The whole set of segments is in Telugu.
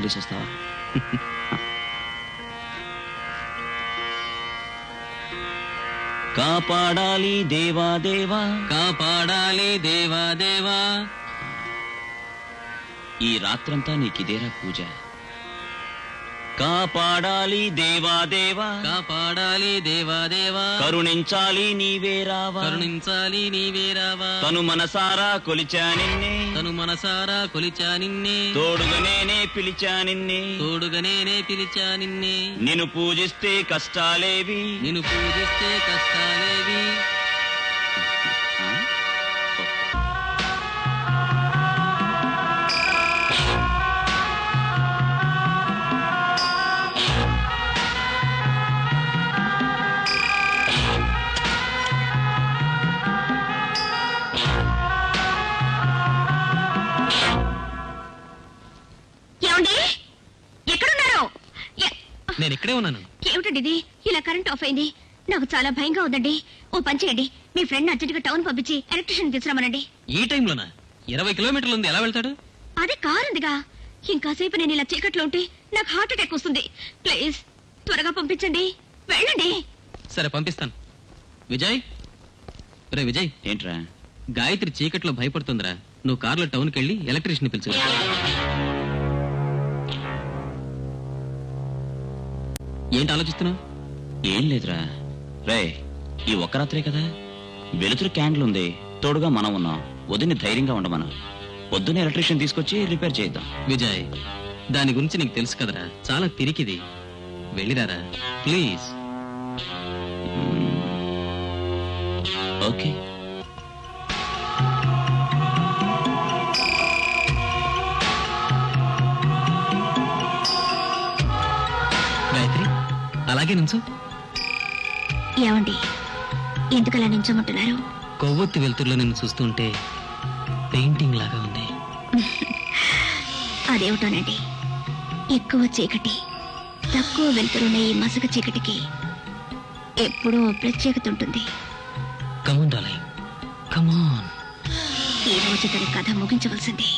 వెళ్ళేసి వస్తావా కాపాడాలి దేవా దేవా కాపాడాలి దేవా దేవా ఈ రాత్రంతా నీకిదేరా పూజ. కాపాడాలి దేవా దేవా. కాపాడాలి దేవా దేవా. కరుణించాలి నీవే రావా. కరుణించాలి నీవే రావా. తను మనసారా కొలిచా నిన్నే. తను మనసారా కొలిచా నిన్నే. తోడుగా నేనే పిలిచా నిన్నే. తోడుగా నేనే పిలిచా నిన్నే. నిన్ను పూజిస్తే కష్టాలేవి. నిన్ను పూజిస్తే కష్టాలేవి. ఏమిటండి ఇది? ఇలా కరెంట్ ఆఫ్ అయింది. నాకు చాలా భయంగా ఉందండి. ఓ పని చేయండి. మీ ఫ్రెండ్ అర్జెంట్ టౌన్ పంపించి ఎలక్ట్రిషియన్ తీసుకురామనండి ఈ టైంలోనా? ఇరవై కిలోమీటర్లు ఉంది. ఎలా వెళ్తాడు? అదే కారు ఉందిగా. ఇంకాసేపు నేను ఇలా చీకట్లో ఉంటే నాకు హార్ట్ అటాక్ వస్తుంది. ప్లీజ్ త్వరగా పంపించండి. వెళ్ళండి. సరే పంపిస్తాను. విజయ్? రే విజయ్. ఏంట్రా? గాయత్రి చీకట్లో భయపడుతుందిరా. నువ్వు కార్లో టౌన్కి వెళ్ళి ఎలక్ట్రీషియన్ పిలుచు ఏంటి ఆలోచిస్తున్నావు? ఏం లేదురా. రే ఈ ఒక్క రాత్రే కదా? వెలుతురు క్యాండిల్ ఉంది. తోడుగా మనం ఉన్నాం. వదిని ధైర్యంగా ఉండమను. పొద్దున్న ఎలక్ట్రీషియన్ తీసుకొచ్చి రిపేర్ చేద్దాం విజయ్ దాని గురించి నీకు తెలుసు కదరా. చాలా తిరిగిది వెళ్ళిరారా? ప్లీజ్. ఓకే. అలాగే నుంచు. ఏమండి? ఎందుకలా నించోమంటున్నారు? కొవ్వొత్తి వెలుతురులో నిన్ను చూస్తుంటే పెయింటింగ్ లాగా ఉంది. అదేమిటోనండి? ఎక్కువ చీకటి తక్కువ వెళ్తురున్న ఈ మసక చీకటికి ఎప్పుడూ ప్రత్యేకత ఉంటుంది. కమాన్ డార్లింగ్ కమాన్ ఈ రోజు తన కథ ముగించవలసిందే.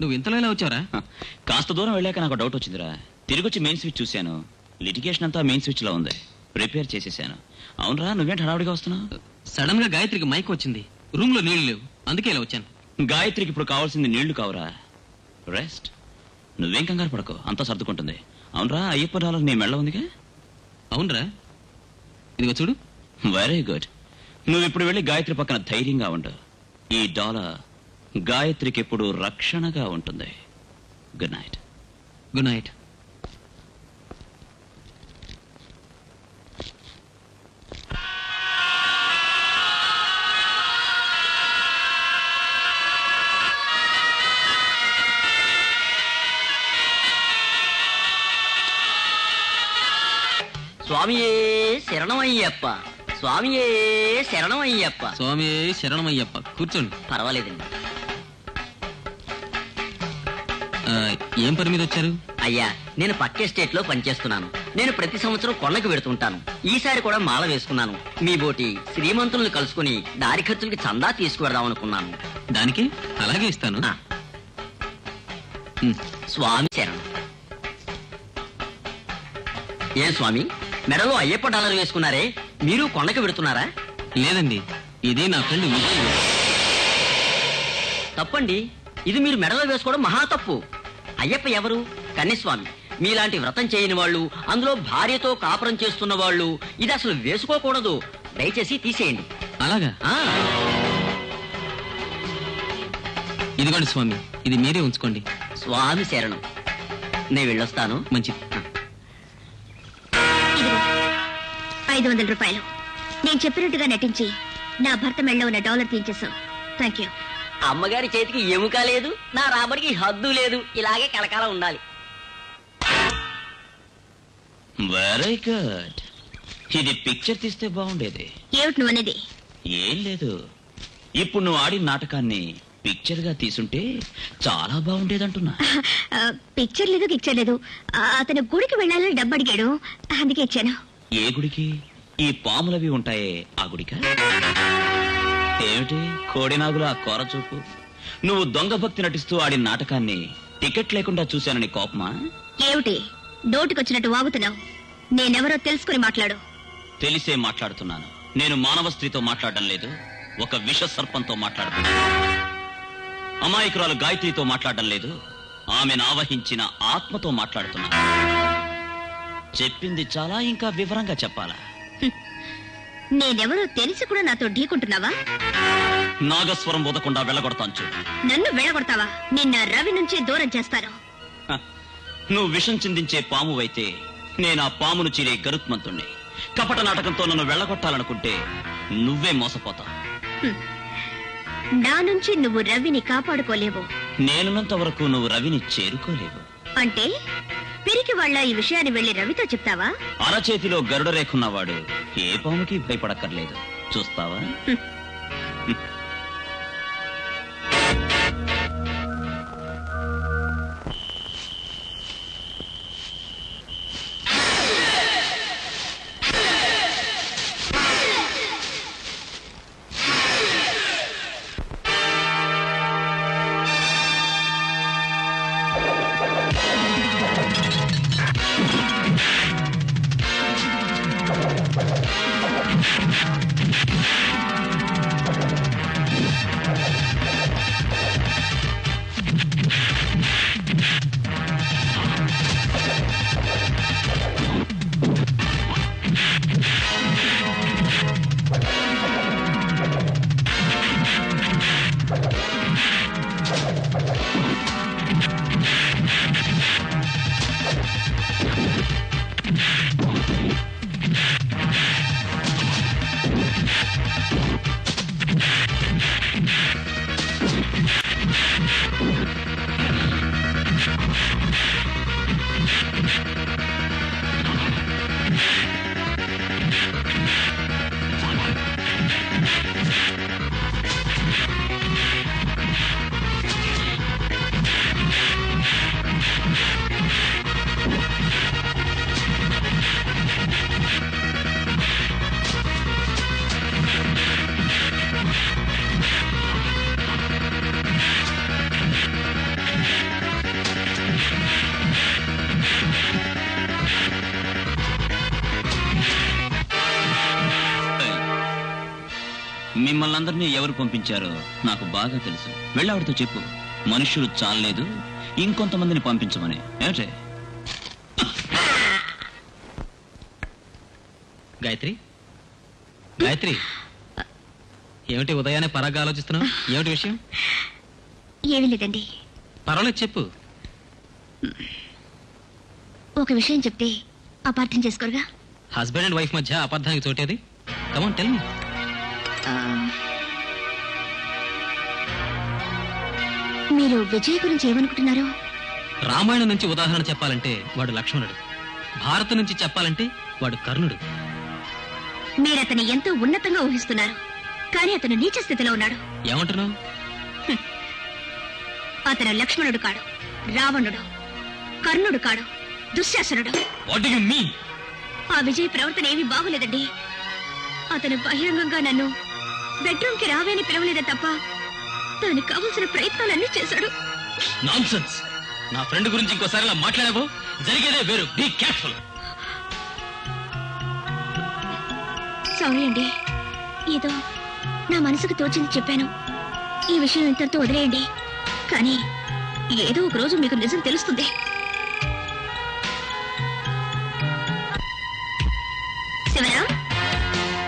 నువ్వు ఇంతలో ఎలా వచ్చావరా? కాస్త దూరం వెళ్ళాక నాకు డౌట్ వచ్చిందిరా. తిరిగి వచ్చి మెయిన్ స్విచ్ చూశాను. లిటిగేషన్ అంతా మెయిన్ స్విచ్లో ఉంది. ప్రిపేర్ చేసేసాను. అవునరా నువ్వేంటి హడావుడిగా వస్తున్నావు? సడన్గా గాయత్రికి మైక్ వచ్చింది. రూమ్లో నీళ్ళు లేవు. అందుకే ఇలా వచ్చాను. గాయత్రికి ఇప్పుడు కావాల్సింది నీళ్ళు కావురా. రెస్ట్ నువ్వేం కంగారు పడకు. అంతా సర్దుకుంటుంది. అవునరా అయ్యప్ప డాలర్ నీ మెళ్ళ ఉందిగా? అవునరా. ఇదిగో చూడు. వెరీ గుడ్ నువ్వు ఇప్పుడు వెళ్ళి గాయత్రి పక్కన ధైర్యంగా ఉండు. ఈ డాలర్ గాయత్రికి ఎప్పుడు రక్షణగా ఉంటుంది. గుడ్ నైట్ గుడ్ నైట్ స్వామియే శరణమయ్యప్ప. స్వామియే శరణమయ్యప్ప. స్వామి శరణమయ్యప్ప. కూర్చోండి. పర్వాలేదండి. ఏం పని మీద వచ్చారు? అయ్యా నేను పక్క స్టేట్లో పనిచేస్తున్నాను. నేను ప్రతి సంవత్సరం కొండకు వెడుతుంటాను ఈసారి కూడా మాల వేసుకున్నాను. మీ బోటి శ్రీమంతుల్ని కలుసుకుని దారి ఖర్చులకి చందా తీసుకువెడదాం అనుకున్నాను. దానికి? అలాగే ఇస్తాను. స్వామి శరణం. ఏం స్వామి? మెడలో అయ్యప్ప డాలర్ వేసుకున్నారే? మీరు కొండకు వెడుతున్నారా లేదండి. ఇది నా ఫ్రెండ్ విజయ్. తప్పండి. ఇది మీరు మెడలో వేసుకోవడం మహా తప్పు. అయ్యప్ప ఎవరు? కన్యస్వామి మీలాంటి వ్రతం చేయని వాళ్ళు అందులో భార్యతో కాపురం చేస్తున్న వాళ్ళు ఇది అసలు వేసుకోకూడదు. దయచేసి తీసేయండి. అలాగా? ఆ. ఇదిగోండి స్వామి ఇది మీరే ఉంచుకోండి. స్వామి శరణం. నేను వెళ్ళొస్తాను. మంచిది. ఇదిగో ఐదు వందల రూపాయలు. నేను చెప్పినట్టుగా నటించి నా భర్త మెళ్ళ ఉన్న డాలర్ తీయించేశావు. థ్యాంక్ యూ అమ్మగారి చేతికి ఎముక లేదు నా రాబడికి హద్దు లేదు. ఇలాగే కలకాలం ఉండాలి. వెరీ గుడ్ ఇది పిక్చర్ తీస్తే బాగుండేది. ఏమిటి నువ్వు అనేది? ఏం లేదు. ఇప్పుడు నువ్వు ఆడిన నాటకాన్ని పిక్చర్గా తీసుంటే చాలా బాగుండేదంటున్నా. ఆ, పిక్చర్ లేదు పిక్చర్ లేదు. ఆ, అతను గుడికి వెళ్ళాలని డబ్బు అడిగాడు. అందుకే ఇచ్చాను. ఏ గుడికి? ఈ పాములవి ఉంటాయే ఆ గుడిక? ఏమిటి? కోడినాగుల ఆ కోర చూపు. నువ్వు దొంగ భక్తి నటిస్తూ ఆడిన నాటకాన్ని టికెట్ లేకుండా చూశానని కోపమా? ఏమిటి? నోటికొచ్చినట్టు వాగుతున్నావు. నేనెవరో తెలుసుకుని మాట్లాడు. తెలిసే మాట్లాడుతున్నాను. నేను మానవ స్త్రీతో మాట్లాడడం లేదు. ఒక విష సర్పంతో మాట్లాడుతున్నాను అమాయకురాలు గాయత్రితో మాట్లాడడం లేదు. ఆమెను ఆవహించిన ఆత్మతో మాట్లాడుతున్నాను. చెప్పింది చాలా ఇంకా వివరంగా చెప్పాలా? నేనెవరో తెలిసి కూడా నాతో ఢీకుంటున్నావా? నాగస్వరం ఊదకుండా వెళ్ళగొడతాను చూడు. నన్ను వెళ్ళగొడతావా? నిన్న రవి నుంచే దూరం చేస్తాను హ, నువ్వు విషం చిందించే పాము అయితే నేను ఆ పామును చీరే గరుత్మంతుణ్ణి. కపట నాటకంతో నన్ను వెళ్ళగొట్టాలనుకుంటే నువ్వే మోసపోతావు. నా నుంచి నువ్వు రవిని కాపాడుకోలేవు. నేనున్నంత వరకు నువ్వు రవిని చేరుకోలేవు. అంటే? వాళ్ళ ఈ విషయాన్ని వెళ్ళి రవితో చెప్తావా? అరచేతిలో గరుడ రేఖున్నవాడు ఏ పాముకి భయపడక్కర్లేదు. చూస్తావా? అందరినీ ఎవరు పంపించారో నాకు బాగా తెలుసు. వెళ్ళావిడతో చెప్పు. మనుష్యులు చాలలేదు ఇంకొంతమందిని పంపించమని. ఏమిటే? గాయత్రి? గాయత్రి? ఏమిటి ఉదయాన్నే పరాగ్గా ఆలోచిస్తున్నావు? ఏమిటి విషయం? ఏమీ లేదండి. పర్వాలేదు చెప్పు. ఒక విషయం చెప్తే అపార్థం చేసుకోరుగా? హస్బెండ్ అండ్ వైఫ్ మధ్య అబద్ధానికి చోటేది? కమాన్ టెల్ మీ మీరు విజయ్ గురించి ఏమనుకుంటున్నారు రామాయణం నుంచి ఉదాహరణ చెప్పాలంటే వాడు లక్ష్మణుడు. భారత నుంచి చెప్పాలంటే వాడు కర్ణుడు. మీరు అతన్ని ఎంతో ఉన్నతంగా ఊహిస్తున్నారు. కానీ అతను నీచ స్థితిలో ఉన్నాడు. ఏమంటున్నావు? అతను లక్ష్మణుడు కాడు రావణుడు కర్ణుడు కాడు దుశ్శాసనుడు. వాట్ యు మీన్ ఆ విజయ్ ప్రవర్తన ఏమీ బాగోలేదండి. అతను బహిరంగంగా నన్ను బెడ్రూమ్కి రావేని పిలవలేదే తప్ప దానికి కావలసిన ప్రయత్నాలన్నీ చేశాడు. నాన్సెన్స్ నా ఫ్రెండ్ గురించి ఇంకోసారి ఇలా జరిగేదే వేరు. బీ కేర్ఫుల్ సారీ అండి. ఏదో నా మనసుకు తోచింది చెప్పాను. ఈ విషయం ఇంతటితో వదిలేయండి. కానీ ఏదో ఒక రోజు మీకు నిజం తెలుస్తుంది.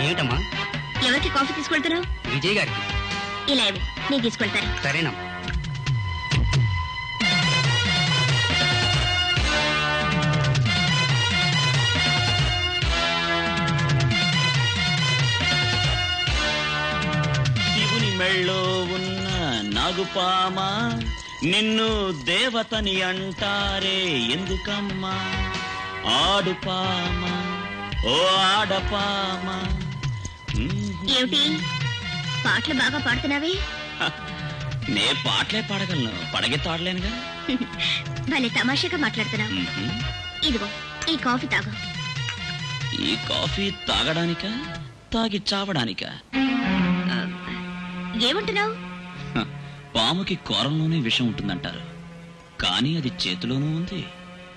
ఏమిటమ్మా? ఎవరికి కాఫీ తీసుకెళ్తున్నావు విజయ్ గారికి. ఇలా ఇవ్వు. నేను తీసుకెళ్తాను సరేనా? శివుని మెళ్ళో ఉన్న నాగుపామ నిన్ను దేవతని అంటారే ఎందుకమ్మా? ఆడుపామ ఓ ఆడపామ. ఏమిటి? పాటలు బాగా పాడుతున్నావే? నే పాటలే పాడగలను. పడగెత్తి ఆడలేనుగా భలే తమాషాగా మాట్లాడుతున్నావు. ఇదిగో ఈ కాఫీ తాగు. ఈ కాఫీ తాగడానిక? తాగి చావడానిక? ఏమంటున్నావు? పాముకి కూరల్లోనే విషం ఉంటుందంటారు. కానీ అది చేతిలోనూ ఉంది.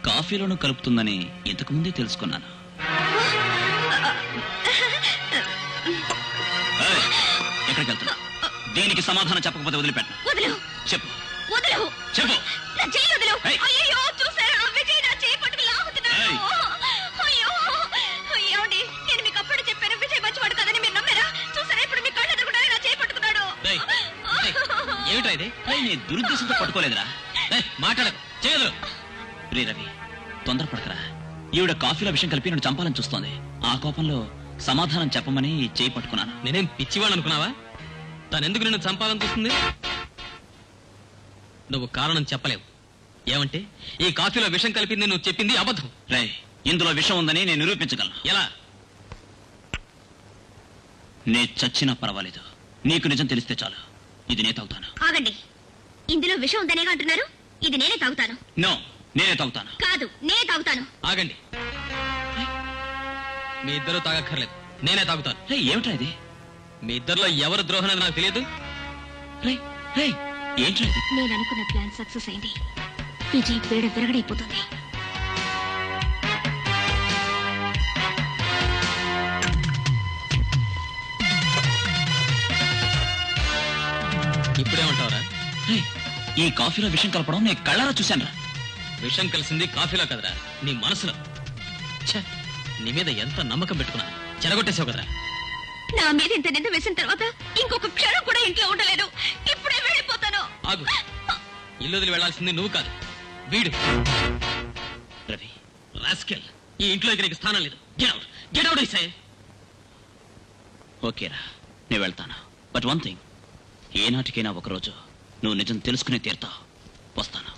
కాఫీలోనూ కలుపుతుందని ఇంతకు ముందే తెలుసుకున్నాను. ఎక్కడికి వెళ్తున్నా దీనికి సమాధానం చెప్పకపోతే వదిలిపెట్టను వదలు. చెప్పు. వదలు. చెప్పు. నా చెయ్యి వదలు. ఏయ్. అయ్యో చూసారా? విజయ్ నా చేయి పట్టుకు లాగుతున్నాడు. ఏయ్. అయ్యో. ఏమండి నేను మీకు అప్పుడు చెప్పాను విజయ్ మంచివాడు కదని మీరు నమ్మారా? చూసారా? ఇప్పుడు మీ కళ్ళు ఎదురుకుంటానే నా చేయి పట్టుకున్నాడు. ఏయ్, ఏయ్, ఏమిట్రా ఇది? ఏయ్, నీ దురుద్దేశంతో పట్టుకోలేదురా. ఏయ్, మాట్లాడకు. చేయదు రే రవి తొందరపడకరా. ఈవిడ కాఫీలో విషం కలిపి నన్ను చంపాలని చూస్తోంది. ఆ కోపంలో సమాధానం చెప్పమని చేయి పట్టుకున్నాను. నేనేం పిచ్చివాడు అనుకున్నావా తను ఎందుకు నిన్ను చంపాలని చూస్తుంది నువ్వు కారణం చెప్పలేవు. ఏమంటే ఈ కాఫీలో విషం కలిపింది నువ్వు చెప్పింది అబద్ధం. రే ఇందులో విషం ఉందని నేను నిరూపించగలను. ఎలా? నే చచ్చినా పర్వాలేదు. నీకు నిజం తెలిస్తే చాలు. ఇది నే తాగుతాను. ఆగండి. ఇందులో విషం ఉందనేగా అంటున్నారు? ఇది నేనే తాగుతాను. నో నేనే తాగుతాను. కాదు నేనే తాగుతాను. ఆగండి. మీ ఇద్దరు తాగక్కర్లేదు. నేనే తాగుతాను. రే ఏమిట్రా ఇది? మీ ఇద్దరిలో ఎవరు ద్రోహం అనేది నాకు తెలియదు? నేను అనుకున్న ప్లాన్ సక్సెస్ అయింది. విజయ్ పేడ విరగడైపోతుంది. ఇప్పుడేమంటావురా? ఈ కాఫీలో విషం కలపడం నేను కళ్ళారా చూశాను విషం కలిసింది కాఫీలో కదరా నీ మనసులో. నీ మీద ఎంత నమ్మకం పెట్టుకున్నా చెరగొట్టేసావు కదరా. నా మీద ఇంత నింద వేసిన తర్వాత ఇంకొక క్షణం కూడా ఇంట్లో ఉండలేదు. ఇప్పుడే వెళ్ళిపోతాను. ఆగు. ఇల్లు వదిలి వెళ్ళాల్సింది నువ్వు కాదు. వీడు. రవి రాస్కెల్ ఈ ఇంట్లో ఇక నీకు స్థానం లేదు. గెట్ అవుట్ గెట్ అవుట్ ఐసే ఓకేరా నేను వెళ్తాను. బట్ వన్ థింగ్ ఏనాటికైనా ఒకరోజు నువ్వు నిజం తెలుసుకునే తీరుతావు వస్తాను.